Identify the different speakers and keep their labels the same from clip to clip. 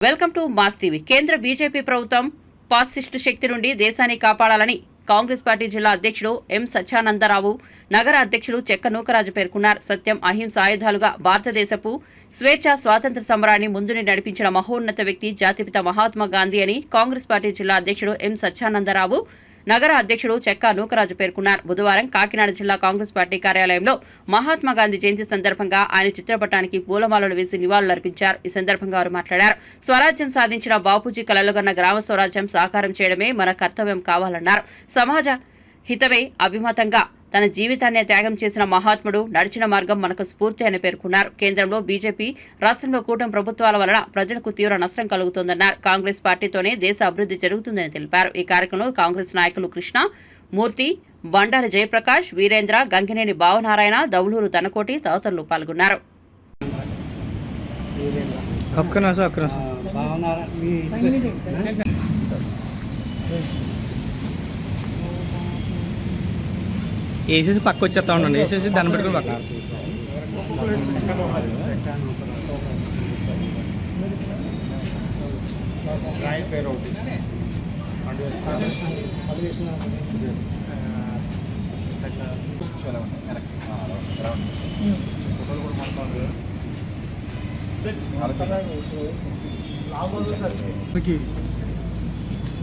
Speaker 1: Welcome to Mass TV. కేంద్ర BJP ప్రభుత్వం fascist శక్తి నుండి దేశాన్ని కాపాడాలని కాంగ్రెస్ పార్టీ జిల్లా అధ్యక్షుడు ఎం సత్యానందరావు నగర అధ్యక్షుడు చెక్క నూకరాజు పేర్కొన్నారు. సత్యం అహింస ఆయుధాలుగా భారతదేశపు స్వేచ్ఛ స్వాతంత్ర సమరాన్ని ముందుని నడిపించిన మహోన్నత వ్యక్తి జాతిపిత మహాత్మా గాంధీ అని కాంగ్రెస్ పార్టీ జిల్లా అధ్యక్షుడు ఎం సత్యానందరావు నగర అధ్యక్షుడు చెక్కా నూకరాజు పేర్కొన్నారు. బుధవారం కాకినాడ జిల్లా కాంగ్రెస్ పార్టీ కార్యాలయంలో మహాత్మా గాంధీ జయంతి సందర్భంగా ఆయన చిత్రపటానికి పూలమాలలు వేసి నివాళులర్పించారు ఈ సందర్భంగా వారు మాట్లాడారు. స్వరాజ్యం సాధించిన బాపూజీ కలలుగన్న గ్రామ స్వరాజ్యం సాకారం చేయడమే మన కర్తవ్యం కావాలన్నారు. సమాజ హితమే అభిమతంగా తన జీవితాన్నే త్యాగం చేసిన మహాత్ముడు నడిచిన మార్గం మనకు స్ఫూర్తి అని పేర్కొన్నారు. కేంద్రంలో బీజేపీ రాష్ట్రంలో కూటమి ప్రభుత్వాల వలన ప్రజలకు తీవ్ర నష్టం కలుగుతోందన్నారు. కాంగ్రెస్ పార్టీతోనే దేశ అభివృద్ధి జరుగుతుందని తెలిపారు. ఈ కార్యక్రమంలో కాంగ్రెస్ నాయకులు కృష్ణ మూర్తి బండారి జయప్రకాష్ వీరేంద్ర గంగినేని భావనారాయణ దౌలూరు తనకోటి తదితరులు పాల్గొన్నారు.
Speaker 2: అక్కన వేసేసి పక్క వచ్చేస్తా ఉండండి. వేసేసి దాన్ని పెట్టుకుని పక్క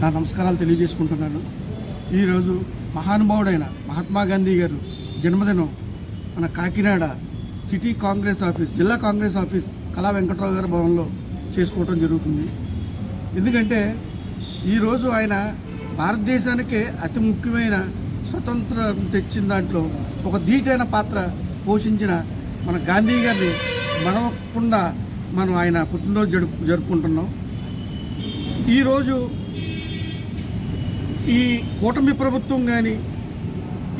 Speaker 3: నా నమస్కారాలు తెలియజేసుకుంటున్నాను. ఈరోజు మహానుభావుడైన మహాత్మా గాంధీ గారు జన్మదినం మన కాకినాడ సిటీ కాంగ్రెస్ ఆఫీస్ జిల్లా కాంగ్రెస్ ఆఫీస్ కళా వెంకట్రావు గారి భవన్లో చేసుకోవటం జరుగుతుంది. ఎందుకంటే ఈరోజు ఆయన భారతదేశానికే అతి ముఖ్యమైన స్వతంత్రం తెచ్చిన దాంట్లో ఒక ధీటైన పాత్ర పోషించిన మన గాంధీ గారిని మడవకుండా మనం ఆయన పుట్టినరోజు జరుపు జరుపుకుంటున్నాం. ఈరోజు ఈ కూటమి ప్రభుత్వం కానీ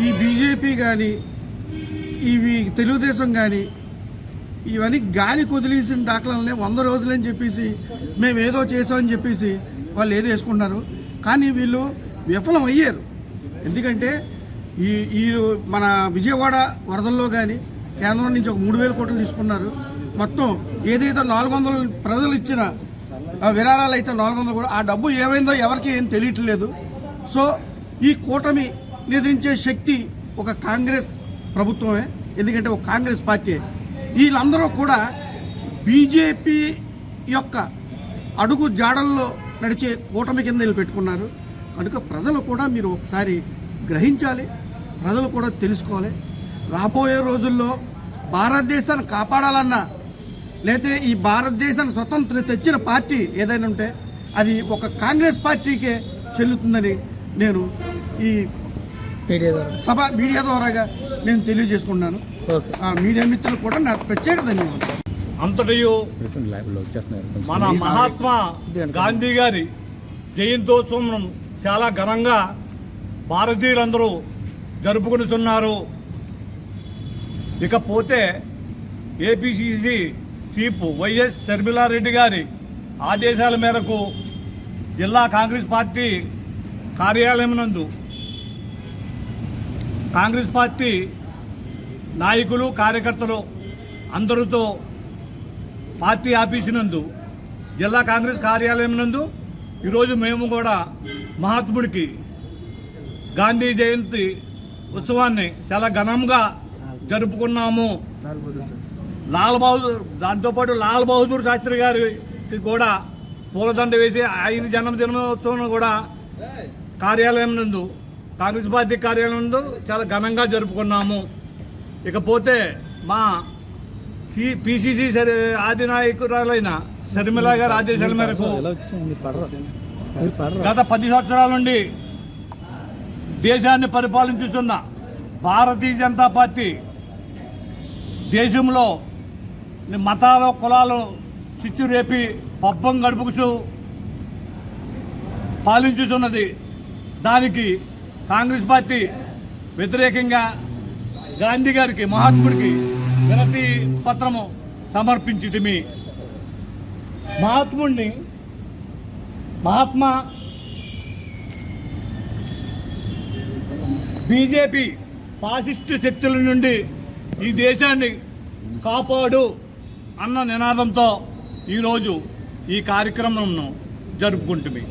Speaker 3: ఈ బీజేపీ కానీ ఇవి తెలుగుదేశం కానీ ఇవన్నీ గాలి కుదిలేసిన దాఖలాలనే వంద రోజులని చెప్పేసి మేము ఏదో చేసామని చెప్పేసి వాళ్ళు ఏదో వేసుకుంటున్నారు. కానీ వీళ్ళు విఫలం అయ్యారు. ఎందుకంటే ఈ ఈ మన విజయవాడ వరదల్లో కానీ కేంద్రం నుంచి ఒక మూడు వేల కోట్లు తీసుకున్నారు. మొత్తం ఏదైతే నాలుగు వందలు ప్రజలు ఇచ్చిన ఆ విరాళాలు అయితే నాలుగు వందలు కూడా ఆ డబ్బు ఏమైందో ఎవరికి ఏం తెలియట్లేదు. సో ఈ కూటమి నిద్రించే శక్తి ఒక కాంగ్రెస్ ప్రభుత్వమే ఎందుకంటే ఒక కాంగ్రెస్ పార్టీ. వీళ్ళందరూ కూడా బీజేపీ యొక్క అడుగు జాడల్లో నడిచే కూటమి కింద వీళ్ళు పెట్టుకున్నారు కనుక ప్రజలు కూడా మీరు ఒకసారి గ్రహించాలి ప్రజలు కూడా తెలుసుకోవాలి. రాబోయే రోజుల్లో భారతదేశాన్ని కాపాడాలన్నా లేతే ఈ భారతదేశాన్ని స్వతంత్ర తెచ్చిన పార్టీ ఏదైనా ఉంటే అది ఒక కాంగ్రెస్ పార్టీకే చెల్లుతుందని నేను ఈ
Speaker 2: మీడియా ద్వారా.
Speaker 3: సభ మీడియా ద్వారాగా నేను తెలియజేసుకున్నాను మీడియా మిత్రులు కూడా నాకు ప్రత్యేక ధన్యవాదాలు.
Speaker 4: అంతటియు మన మహాత్మా గాంధీ గారి జయంతోత్సవం చాలా ఘనంగా భారతీయులందరూ జరుపుకునిస్తున్నారు. ఇకపోతే ఏపీసీసీ చీఫ్ వైఎస్ షర్మిలారెడ్డి గారి ఆదేశాల మేరకు జిల్లా కాంగ్రెస్ పార్టీ కార్యాలయం నందు కాంగ్రెస్ పార్టీ నాయకులు కార్యకర్తలు అందరితో పార్టీ ఆఫీసు నందు జిల్లా కాంగ్రెస్ కార్యాలయం నందు ఈరోజు మేము కూడా మహాత్ముడికి గాంధీ జయంతి ఉత్సవాన్ని చాలా ఘనంగా జరుపుకున్నాము. లాల్ బహదూర్ దాంతోపాటు లాల్ బహదూర్ శాస్త్రి గారికి కూడా పూలదండ వేసి ఆయన జన్మదినోత్సవం కూడా కార్యాలయం నందు కాంగ్రెస్ పార్టీ కార్యాలయం నందు చాలా ఘనంగా జరుపుకున్నాము. ఇకపోతే మా సి పిసిసి సరి ఆది శర్మిల గారి ఆదేశాల మేరకు గత పది సంవత్సరాల నుండి దేశాన్ని పరిపాలించుతున్న భారతీయ జనతా పార్టీ దేశంలో మతాలు కులాలు చిచ్చు రేపి పబ్బం గడుపుచు పాలించుతున్నది దానికి కాంగ్రెస్ పార్టీ వ్యతిరేకంగా గాంధీ గారికి మహాత్ముడికి వినతి పత్రము సమర్పించితిమి. మహాత్ముడిని మహాత్మా బీజేపీ ఫాసిస్టు శక్తుల నుండి ఈ దేశాన్ని కాపాడు అన్న నినాదంతో ఈరోజు ఈ కార్యక్రమంను జరుపుకుంటుంది